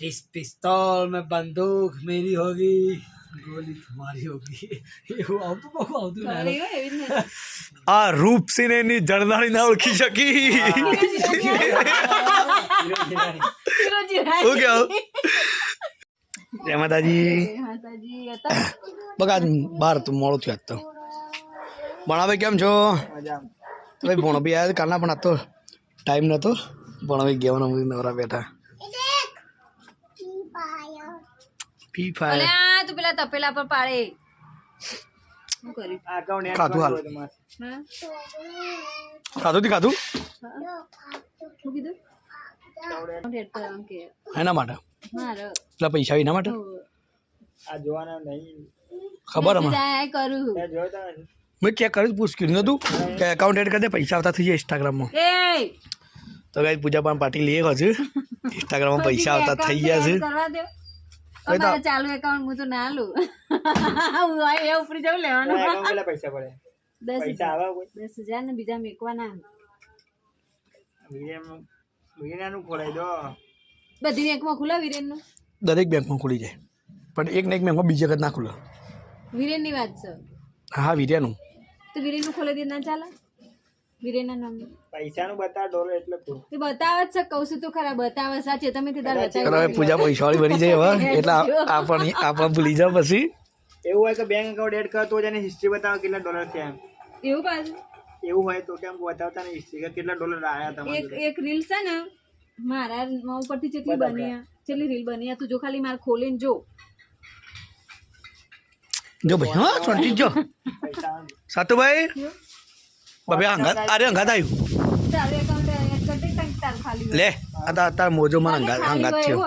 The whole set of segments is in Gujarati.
इस पिस्तौल में बंदूक मेरी होगी गोली तुम्हारी होगी એવું આવતું બહુ આવતું ને ખબર એવી એવી જ નથી. આ રૂપસિંહ એની જળદાળી ના ઓળખી શકી ફિરોજી રાય. શું કેવું જય માતાજી માતાજી હતા બગ આજ બહાર તું મોડું થયું આજ તો ભણાભાઈ કેમ છો તો ભાઈ ભણો બી આવ્યા કાલના પણ આ તો ટાઈમ નહોતો ભણાભાઈ ગેવાનો નવરા બેઠા ફી અલે ફાયર. આ તું પેલા તપેલા પર પાડે. શું કર્યું ખાધું હાલ. ખાધું તી ખાધું? શું કીધું? Account add કરવાનું કે. એના માટે? પેલા પૈસા એના માટે. ખબર આયા કરું. મેં ચેક કર્યું પૂછ કર્યું નતું કે એકાઉન્ટ એડ કરી દે પૈસા આવતા થઈ જાય ઇન્સ્ટાગ્રામમાં એ! તો ગાઈ પૂજા પણ પાટી લઈએ હજુ. ઇન્સ્ટાગ્રામમાં પૈસા આવતા થઈ ગયા છે. અમારે ચાલુ એકાઉન્ટ હું તો ના લઉં. હું આ એ ઉપરી જવું લેવાનું. પૈસા પડે. દસ પૈસા આવે કોઈ દસ હજાર ને બીજા મેકવાના. વીરાનું ખોલાઈ દો. બધી બેંકમાં ખુલ્લા વીરેનનું? દરેક બેંકમાં ખુલી જાય. પણ એક ને એક બેંકમાં બીજી વખત ના ખુલે. વિરેનની વાત છે. હા વીર્યાનું તો વિરેન ખોલાઈ દે ના ચાલે? વિરેન ના નામ પૈસાનું બતાવ ડોલર એટલે પૂરું. તે બતાવે જ છે કહું છું તો ખરા બતાવે સાચે. તમે તે તાર ચાલો હવે બતાવી પૂજા પૈસાવાળી બની જાય હવે એટલે આ- આપણ આપણ ભૂલી જાવ પછી. એવું હોય કે બેંક એકાઉન્ટ એડ કરો તો જ એની હિસ્ટ્રી બતાવો કેટલા ડોલર થયા એમ. એવું પાછું? એવું હોય તો કેમ બતાવતા નહીં હિસ્ટ્રી કે કેટલા ડોલર આવ્યા એક તમારે એક રીલ છે ને મારા માં ઉપરથી જેટલી બની આ, જેટલી રીલ બની આ, તું જો ખાલી મારે ખોલીને જો. જો ભાઈ હા શાંતિ જો. પૈસા સાતુભાઈ? બાબે અંગાત અરે અંગાત આવ્યું. લે આ તાર મોજો માં અંગાત અંગાત થયો.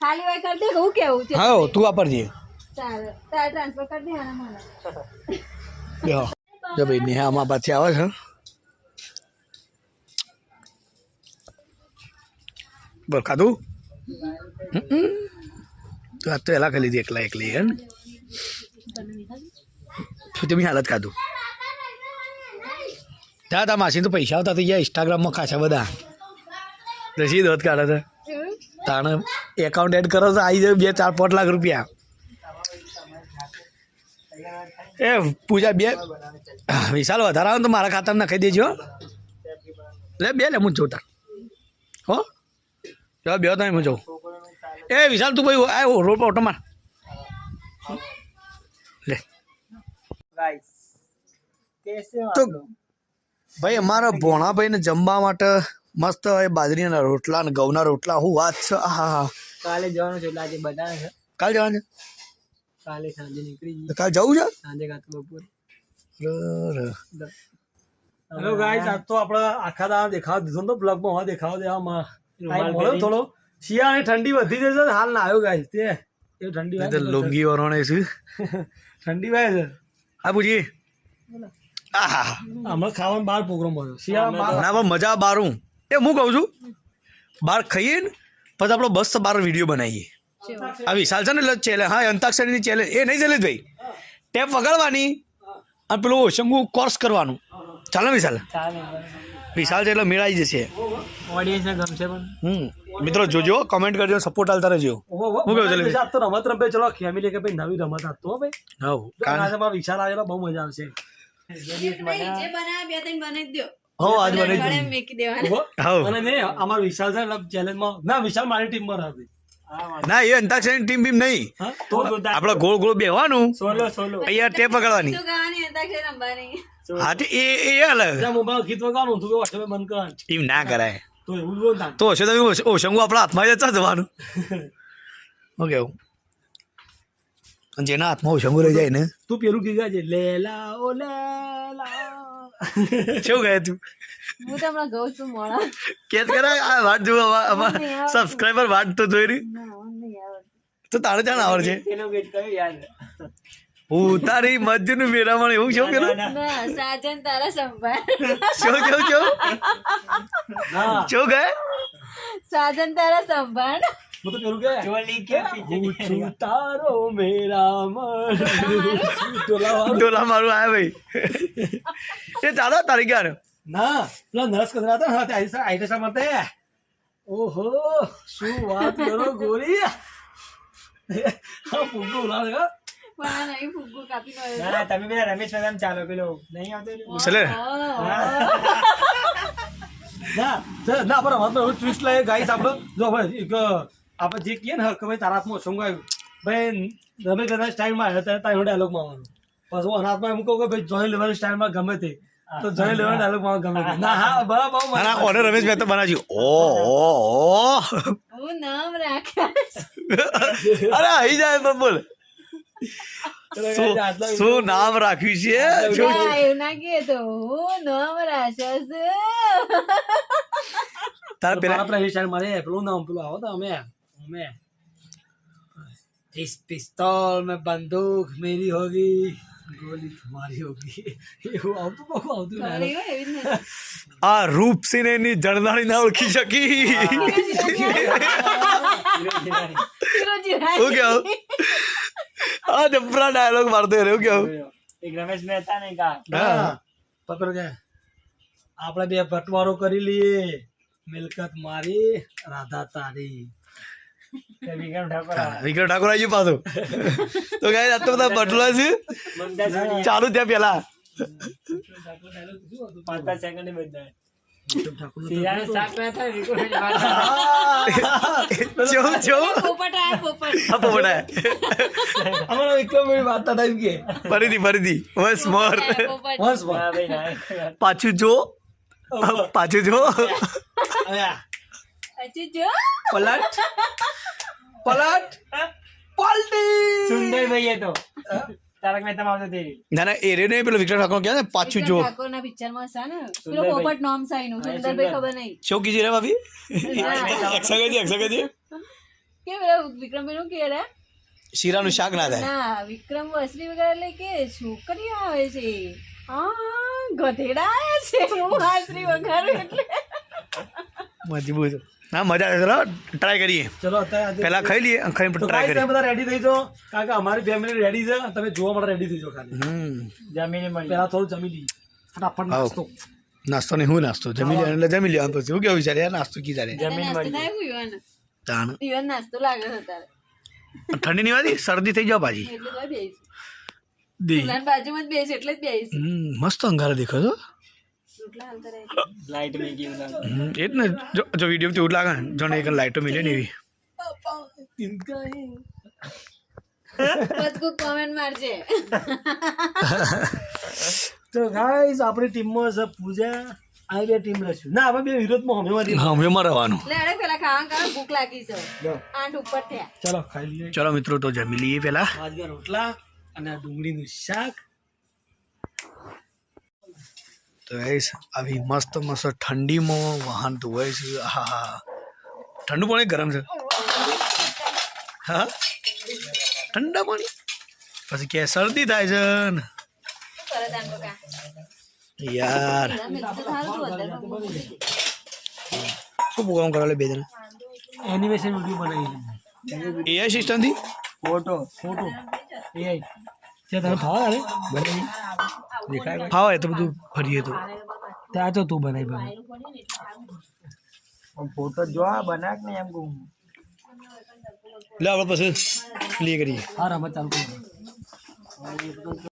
ખાલી હોય કરી દે હું કેવું છે? હા તું વાપરજે તાર તાર ટ્રાન્સફર કરી દે મને. લ્યો. જો ભાઈ નેહા આમાં પાછી આવે છે. બોલ ખાધું. તો આજ તો એલા એકલા એકલી હે ને. તમે હાલત ખાધું? તા માસી તો પૈસા આવતા થઈ ગયા ઇન્સ્ટાગ્રામમાં ખાસા બધા. રસીદ હોત કાઢે છે તાણે એકાઉન્ટ એડ કરો તો આવી જાય બે ચાર પાંચ લાખ રૂપિયા. એ પૂજા બે. વિશાલ વધારે આવે તો મારા ખાતામાં નાખી દેજો. લે બે લે હું જોતા હો? જો બે તો હું જોઉં. એ વિશાલ તું ભાઈ આ રોડ પર ઓટો માર. લે. તો ભાઈ અમારા ભોણાભાઈને જમવા માટે મસ્ત એ બાજરીના રોટલા ને ઘઉંના રોટલા હું વાત છે હા હા કાલે જવાનું છે એટલે આજે બતાવે છે. કાલ જવાનું કાલે સાંજે નીકળી જઈએ. છે જવું છે? સાંજે કાતો તો બપોરે. હેલો ગાઈસ આજ તો આપણે આખા દાડા દેખાવ દીધો તો બ્લોગમાં હવે દેખાવ દેવામાં. થોડો. શિયાળાની ઠંડી વધી જશે હાલ ના આવ્યો ગાઈસ તે. એ ઠંડી લુંગી વરોણે છે. ઠંડી વાય છે. આ પૂછી આહા હમણાં ખાવાનો બાર પ્રોગ્રામ હોય. શિયાળા ના પણ મજા બારું એ હું કહું છું બહાર ખાઈએ ને પછી આપણો બસ બાર વીડિયો બનાવીએ. આ વિશાલ છે ને એટલે ચેલે હા અંતાક્ષરીની ચેલે એ નહીં ચેલેન્જ ભાઈ. ટેપ વગાડવાની અને પેલું શંગુ કોર્સ કરવાનું. ચાલે વિશાલ વિશાલ છે એટલે મેળાઈ જશે. ઓડિયન્સને ગમશે પણ. હમ. મિત્રો જોજો કમેન્ટ કરજો સપોર્ટ આલતા રહેજો. હું કહું ચાલે તો રમત રમે. ચલો ફેમિલી કે ભાઈ નવી રમત આપતો હો ભાઈ. હવ જો કારણ આજે આવેલો બહુ મજા આવશે. ને અમારો વિશાલ ચેલેન્જમાં ના વિશાલ મારી ટીમમાં હતી ના એ અંતાક્ષરી ટીમ બીમ નહીં. આપણે ગોળ ગોળ બેહવાનું. Solo solo. અહીંયા ટેપ વગાડવાની તું ગાવાની અંતાક્ષરી રમવાની. હા તે એ એ અલગ. કર. ના કરાય. તો હશે તમે ઓશંગુ શંગુ આપણા હાથમાં જતા જવાનું. હું કેવું? અને જેના હાથમાં ઓ શંગુ જાય ને. તું પેલું ગીત ગાજે લેલા ઓ લેલા શું ગાય તું? હું તો હમણાં ગઉં છું મોડા. કે કરાય આ વાત જો સબસ્ક્રાઇબર વાત તો જોઈ રહી. ના. તો તારે જાણ આવડ છે. હું ગીત કયો યાદ ઉતારી મધ્યનું મેળામણ એવું શું પેલું સાજન તારા સંભાળ. શું કેવું શું? ના. શું ગાય સાજન તારા સંભાળ. હું તો પેલું કે ચોલી કે હું તારો મેરા મન. ડોલા મારું આ ભાઈ એ ચાલો તારી ક્યારે ના પેલા નરસ કદરા હતા હા, તે આઈસા- આઈસા માટે ઓહો શું વાત કરો ગોરી હા ફૂગો ઉલાડે હા પણ આ નહીં ફુગ્ગો કાપી ના ના તમે પેલા રમેશ મેદાન ચાલો પેલો નહીં આવતો ના ના પણ અમારે twist લાગે ગાઈસ આપણે જો ભાઈ એક આપણે જે કહીએ ને કે ભાઈ તારા હાથમાં આવ્યું ભાઈ રમેશ કદાચ સ્ટાઇલમાં આવ્યો ત્યારે તારો ડાયલોગમાં આવવાનો. પછી હું હાથમાં એમ કહું કે ભાઈ જોઈ લેવાની સ્ટાઇલમાં ગમે તે. તો જોઈ લેવાનો ડાયલોગમાં ગમે તે. ના હા બરાબર ના ના ઓર્ડર રમેશ મહેતા બનાવજો. ઓ ઓ ઓ. હું નામ રાખ્યા અરે આવી જાય તો બોલ. શું શું નામ રાખ્યું છે? એવું ના કહે તો હું નામ તારા પેલા આપણે સ્ટાઇલ મારે પેલું નામ પેલું આવો તો અમે. અમે इस पिस्तौल में बंदूक मेरी होगी गोली तुम्हारी होगी એવું આવતું બહુ આવતું ખબર dialogue. એવી જ નથી. આ રૂપસિંહની જળદાણી ના ઓળખી શકી ફિરોજી રાય. હું કેવું આ જબરા ડાયલોગ મારતો એવું કેવું એક રમેશ મહેતા ને કા હા પકડો કે આપણે બે બટવારો કરી લઈએ મિલકત મારી રાધા તારી તે વિક્રમ ઠાકોર આવી પાછું. તો ગાય આ તો બધા બટલો છે. ચાલુ ત્યાં પેલા પાંચ સેકન્ડ બધા ફરીથી ફરીથી. વન્સ મોર ના પાછું જો. પાછું જો. પલટ? પલટ? પલટી! સુંદર ભાઈએ તો તારક મહેતા માં આવતો તેરી ના ના એ રે નહીં પેલો વિક્રમ ઠાકોર કે પાછું જો ઠાકોર ના પિક્ચરમાં સા ને? પેલો પોપટ નોમ સાઈન સુંદર ભાઈ ખબર નહીં. શું કીધી રે ભાભી? ના. એક્સા કીધી એક્સા કીધી કે પેલા વિક્રમભાઈ નું કે રે શીરાનું શાક ના થાય. ના વિક્રમ વસરી વગેરે એટલે કે છોકરી આવે છે. હા ગધેડા આવે છે. હું હાસરી વગર એટલે. મજબૂત. ના મજા આવે. ચલો ટ્રાય કરીએ. ચલો અત્યારે પહેલા ખાઈ લઈએ અને ખાઈને ટ્રાય કરીએ. બધા રેડી થઈ જાઓ કારણ કે અમારી ફેમિલી રેડી છે. તમે જોવા માટે રેડી થઈ જાઓ ખાલી. જમીને મળી. પહેલા થોડું જમી લઈએ. ફટાફટ નાસ્તો. નાસ્તો ને હું નાસ્તો? જમી લે એટલે જમી લે. પછી હું કેવું વિચારે? યાર નાસ્તો કી યુવાન તાણ. નાસ્તો લાગે છે તારે ઠંડી ની વાતી શરદી થઈ જાવ પાછી. બેસ બાજુમાં બેસ એટલે જ બેસ હમ મસ્ત અંગારા દેખો છો લાઈટ મેં ગયું લાગે. હમ, ને જો જો વીડિયો લાગે જણે એક લાઈટો મિલે ને એવી. બધું કોમેન્ટ મારજે. તો ગાઈસ આપણી ટીમમાં છે પૂજા. આ બે ટીમ રહીશું ના આપણે બે વિરોધમાં હમેમાંથી હા અમે મારવાનું એટલે અરે પેલા ખાવા કારણ ભૂખ લાગી છે. આઠ ઉપર થયા. ચલો ખાઈ લઈએ. ચલો મિત્રો તો જમી લઈએ પેલા બાજરા રોટલા અને ડુંગળીનું શાક. તો એસ આવી મસ્ત મસ્ત ઠંડીમાં વાહન ધોવાય છે. હા હા ઠંડુ પાણી ગરમ છે? હા? ઠંડા પાણી? પછી કે શરદી થાય છે ને. યાર. શું પ્રોગ્રામ કરવા લે બે જણા? એનિમેશન વીડિયો બનાવી એઆઈ સિસ્ટમથી ફોટો ફોટો એઆઈ ત્યાં તમે ખાવા અરે દેખાય એ તો બધું ફરીએ તો. ત્યાં તો તું બનાવી બનાવી આમ ફોટો જો આ બનાક ને એમ કહું. લે આપણે પછી પ્લે કરીએ. હા રમત ચાલુ કરો